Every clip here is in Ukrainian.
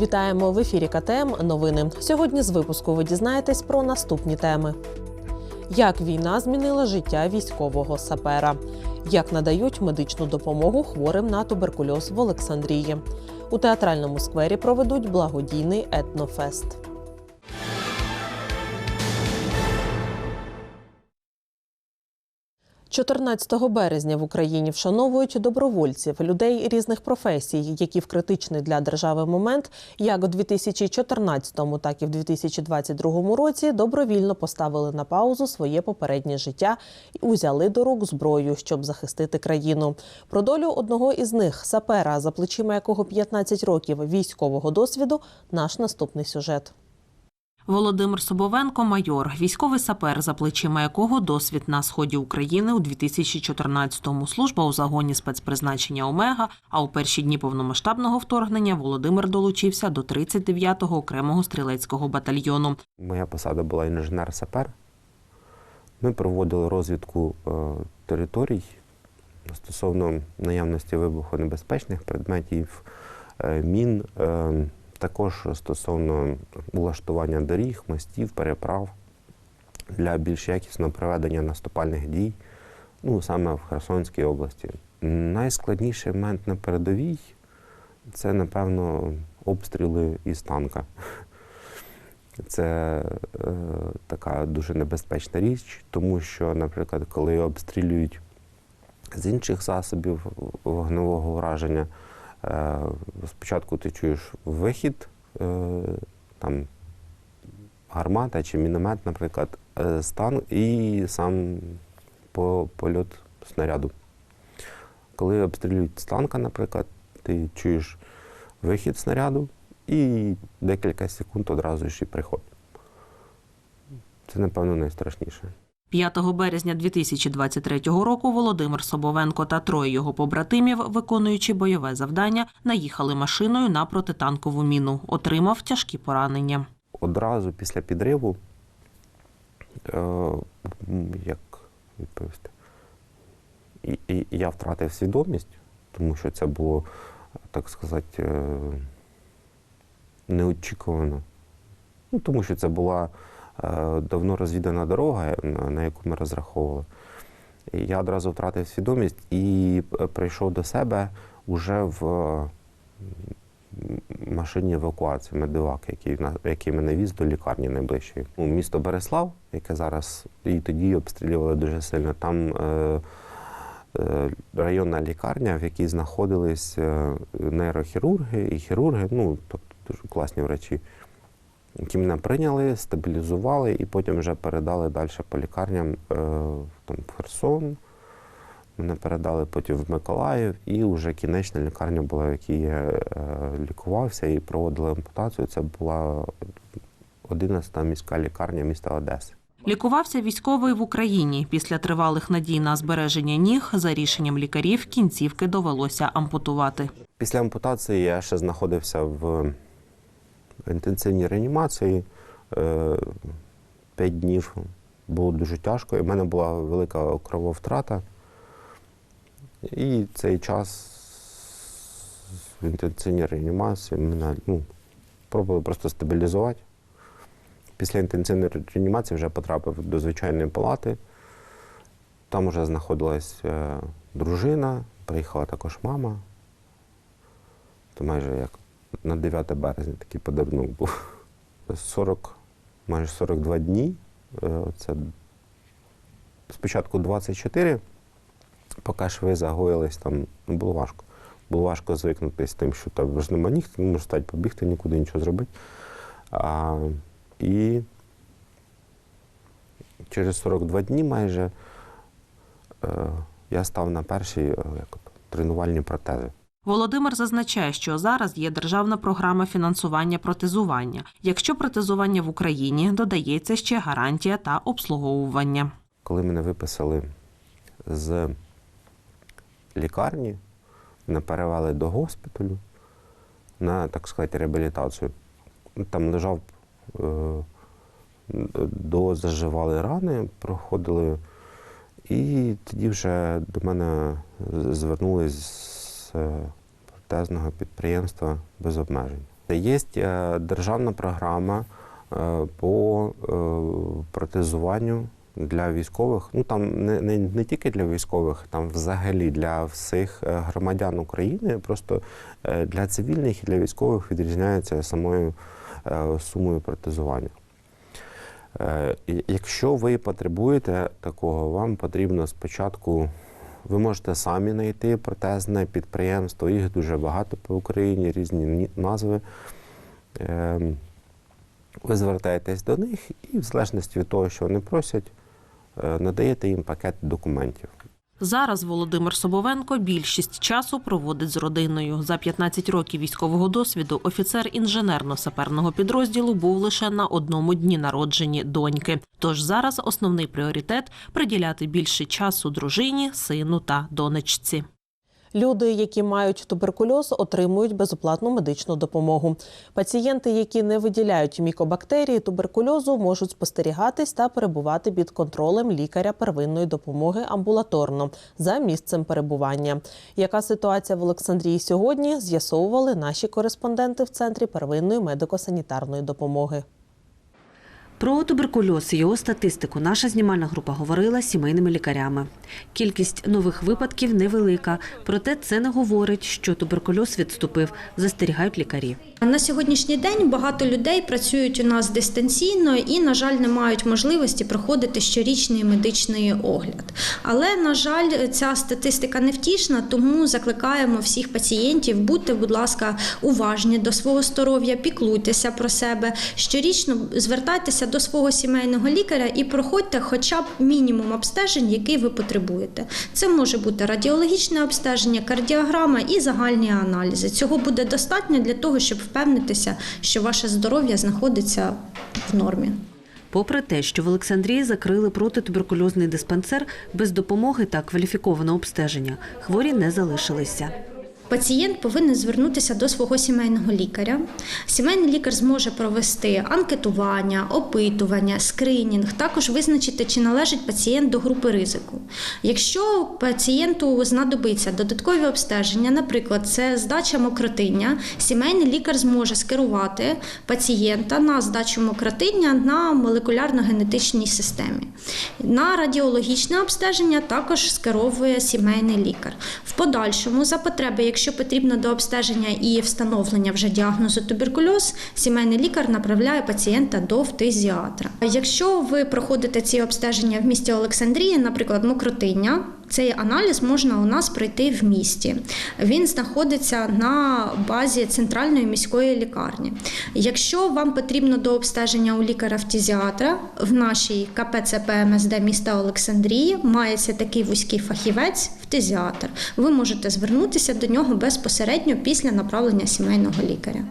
Вітаємо в ефірі КТМ. Новини. Сьогодні з випуску ви дізнаєтесь про наступні теми: як війна змінила життя військового сапера, як надають медичну допомогу хворим на туберкульоз в Олександрії. У театральному сквері проведуть благодійний етнофест. – 14 березня в Україні вшановують добровольців, людей різних професій, які в критичний для держави момент, як у 2014, так і в 2022 році, добровільно поставили на паузу своє попереднє життя і узяли до рук зброю, щоб захистити країну. Про долю одного із них, сапера, за плечима якого 15 років військового досвіду, наш наступний сюжет. Володимир Собовенко, майор, військовий сапер, за плечима якого досвід на сході України у 2014-му. Служба у загоні спецпризначення Омега. А у перші дні повномасштабного вторгнення Володимир долучився до 39-го окремого стрілецького батальйону. Моя посада була інженер-сапер. Ми проводили розвідку е, територій стосовно наявності вибухонебезпечних предметів, е, мін, е, також стосовно улаштування доріг, мостів, переправ для більш якісного проведення наступальних дій, ну саме в Херсонській області. Найскладніший момент на передовій це, напевно, обстріли із танка. Це е, така дуже небезпечна річ, тому що, наприклад, коли обстрілюють з інших засобів вогневого ураження, е, спочатку ти чуєш вихід, е, там гармата чи міномет, наприклад, е, стан і сам польот снаряду. Коли обстрілюють з танка, наприклад, ти чуєш вихід снаряду і декілька секунд одразу і приход. Це, напевно, найстрашніше. 5 березня 2023 року Володимир Собовенко та троє його побратимів, виконуючи бойове завдання, наїхали машиною на протитанкову міну. Отримав тяжкі поранення. Одразу після підриву, е, як відповісти, і, я втратив свідомість, тому що це було, так сказати, е, неочікувано. Ну, тому що це була давно розвідана дорога, на, яку ми розраховували. Я одразу втратив свідомість і е, прийшов до себе уже в е, машині евакуації медивак, який, мене віз до лікарні найближчої. Ну, місто Береслав, яке зараз і тоді обстрілювали дуже сильно. Там е, е, районна лікарня, в якій знаходились е, нейрохірурги і хірурги, ну тобто дуже класні врачі, які мене прийняли, стабілізували і потім вже передали далі по лікарням е, там, в Херсон. Мене передали потім в Миколаїв, і вже кінечна лікарня була, в якій я е, лікувався і проводили ампутацію. Це була 11-та міська лікарня міста Одеси. Лікувався військовий в Україні. Після тривалих надій на збереження ніг за рішенням лікарів кінцівки довелося ампутувати. Після ампутації я ще знаходився в інтенсивній реанімації. Е, П'ять днів було дуже тяжко, і в мене була велика крововтрата. І цей час в інтенсивній реанімації мене ну, пробували просто стабілізувати. Після інтенсивної реанімації вже потрапив до звичайної палати. Там вже знаходилась е, дружина, приїхала також мама. То майже як на 9 березня такий подарунок був. 40, майже 42 дні. Е, Це спочатку 24, поки шви загоїлись, там ну, було важко. Було важко звикнути з тим, що там ж нема ніг, ти не можеш стати, побігти, нікуди нічого зробити. А, і через 42 дні майже е, я став на перші е, тренувальні протези. Володимир зазначає, що зараз є державна програма фінансування протезування. Якщо протезування в Україні додається ще гарантія та обслуговування. Коли мене виписали з лікарні, мене перевели до госпіталю на, так сказати, реабілітацію. Там лежав, е, до заживали рани, проходили, і тоді вже до мене звернулись протезного підприємства без обмежень. Є е, державна програма е, по е, протезуванню для військових. Ну там не, не, не тільки для військових, там взагалі для всіх е, громадян України. Просто е, для цивільних і для військових відрізняється самою е, сумою протезування. Е, Якщо ви потребуєте такого, вам потрібно спочатку. Ви можете самі знайти протезне підприємство, їх дуже багато по Україні, різні назви. Ем, Ви звертаєтесь до них і, в залежності від того, що вони просять, е, надаєте їм пакет документів. Зараз Володимир Собовенко більшість часу проводить з родиною. За 15 років військового досвіду офіцер інженерно-саперного підрозділу був лише на одному дні народжені доньки. Тож зараз основний пріоритет приділяти більше часу дружині, сину та донечці. Люди, які мають туберкульоз, отримують безоплатну медичну допомогу. Пацієнти, які не виділяють мікобактерії туберкульозу, можуть спостерігатись та перебувати під контролем лікаря первинної допомоги амбулаторно за місцем перебування. Яка ситуація в Олександрії сьогодні? З'ясовували наші кореспонденти в центрі первинної медико-санітарної допомоги. Про туберкульоз і його статистику наша знімальна група говорила сімейними лікарями. Кількість нових випадків невелика, проте це не говорить, що туберкульоз відступив, застерігають лікарі. На сьогоднішній день багато людей працюють у нас дистанційно і, на жаль, не мають можливості проходити щорічний медичний огляд. Але, на жаль, ця статистика невтішна, тому закликаємо всіх пацієнтів бути, будь ласка, уважні до свого здоров'я, піклуйтеся про себе. Щорічно звертайтеся до свого сімейного лікаря і проходьте хоча б мінімум обстежень, який ви потребуєте. Це може бути радіологічне обстеження, кардіограма і загальні аналізи. Цього буде достатньо для того, щоб впевнитися, що ваше здоров'я знаходиться в нормі. Попри те, що в Олександрії закрили протитуберкульозний диспансер, без допомоги та кваліфікованого обстеження хворі не залишилися. Пацієнт повинен звернутися до свого сімейного лікаря. Сімейний лікар зможе провести анкетування, опитування, скринінг, також визначити, чи належить пацієнт до групи ризику. Якщо пацієнту знадобиться додаткові обстеження, наприклад, це здача мокротиння, сімейний лікар зможе скерувати пацієнта на здачу мокротиння на молекулярно-генетичній системі. На радіологічне обстеження також скеровує сімейний лікар. В подальшому, за потреби, якщо потрібно до обстеження і встановлення вже діагнозу туберкульоз, сімейний лікар направляє пацієнта до фтизіатра. Якщо ви проходите ці обстеження в місті Олександрії, наприклад, мокротиння, цей аналіз можна у нас пройти в місті. Він знаходиться на базі центральної міської лікарні. Якщо вам потрібно до обстеження у лікаря-фтизіатра, в нашій КПЦП МСД міста Олександрії мається такий вузький фахівець, фтизіатр. Ви можете звернутися до нього безпосередньо після направлення сімейного лікаря.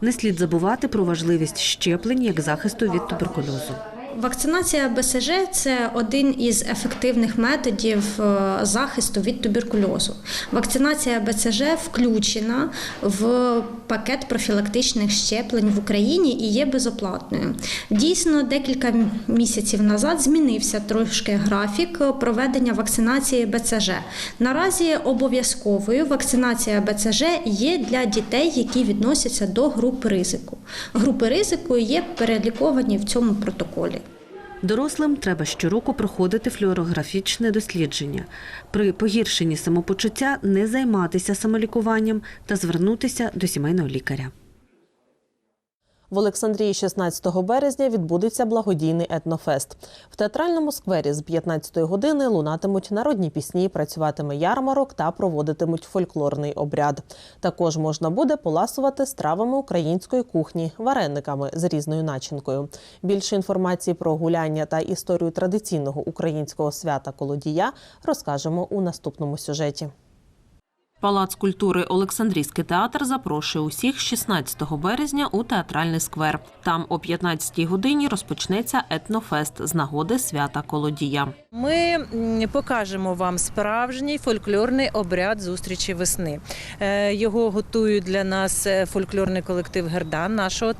Не слід забувати про важливість щеплень як захисту від туберкульозу. Вакцинація БСЖ це один із ефективних методів е, захисту від туберкульозу. Вакцинація БЦЖ включена в пакет профілактичних щеплень в Україні і є безоплатною. Дійсно, декілька місяців назад змінився трошки графік проведення вакцинації БЦЖ. Наразі обов'язковою вакцинація БЦЖ є для дітей, які відносяться до груп ризику. Групи ризику є переліковані в цьому протоколі. Дорослим треба щороку проходити флюорографічне дослідження. При погіршенні самопочуття не займатися самолікуванням та звернутися до сімейного лікаря. В Олександрії 16 березня відбудеться благодійний етнофест. В театральному сквері з 15 години лунатимуть народні пісні, працюватиме ярмарок та проводитимуть фольклорний обряд. Також можна буде поласувати стравами української кухні, варениками з різною начинкою. Більше інформації про гуляння та історію традиційного українського свята колодія розкажемо у наступному сюжеті. Палац культури Олександрійський театр запрошує усіх 16 березня у театральний сквер. Там о 15-й годині розпочнеться етнофест з нагоди свята Колодія. Ми покажемо вам справжній фольклорний обряд зустрічі весни. Е, Його готують для нас е, фольклорний колектив Гердан нашого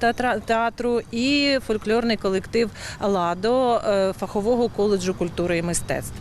театру і фольклорний колектив Ладо е, фахового коледжу культури і мистецтв.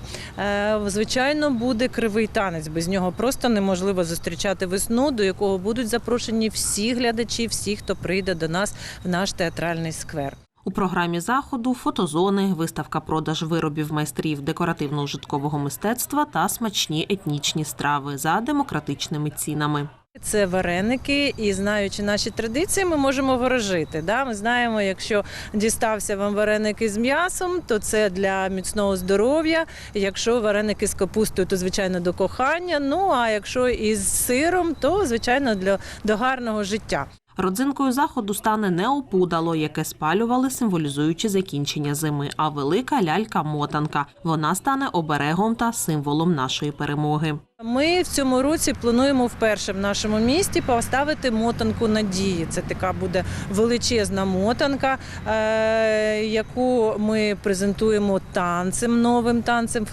Звичайно, буде кривий танець. Без нього просто неможливо особливо зустрічати весну, до якого будуть запрошені всі глядачі, всі, хто прийде до нас в наш театральний сквер. У програмі заходу фотозони, виставка продаж виробів майстрів декоративно-ужиткового мистецтва та смачні етнічні страви за демократичними цінами. Це вареники, і знаючи наші традиції, ми можемо ворожити. Да? Ми знаємо, якщо дістався вам вареники з м'ясом, то це для міцного здоров'я. Якщо вареники з капустою, то звичайно до кохання. Ну а якщо із сиром, то звичайно для до гарного життя. Родзинкою заходу стане не опудало, яке спалювали, символізуючи закінчення зими, а велика лялька-мотанка. Вона стане оберегом та символом нашої перемоги. Ми в цьому році плануємо вперше в нашому місті поставити мотанку надії. Це така буде величезна мотанка, е, яку ми презентуємо танцем, новим танцем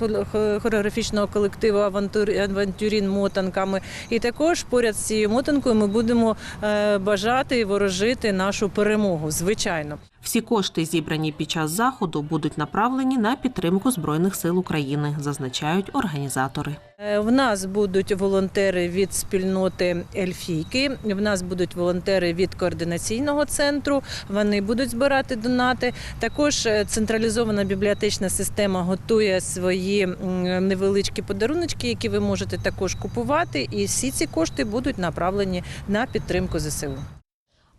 хореографічного колективу «Авантур- Авантюрін мотанками. І також поряд з цією мотанкою ми будемо е, бажати і ворожити нашу перемогу. Звичайно. Всі кошти, зібрані під час заходу, будуть направлені на підтримку збройних сил України, зазначають організатори. Е, В нас будуть волонтери від спільноти Ельфійки. В нас будуть волонтери від координаційного центру. Вони будуть збирати донати. Також е, централізована бібліотечна система готує свої невеличкі подаруночки, які ви можете також купувати. І всі ці кошти будуть направлені на підтримку ЗСУ.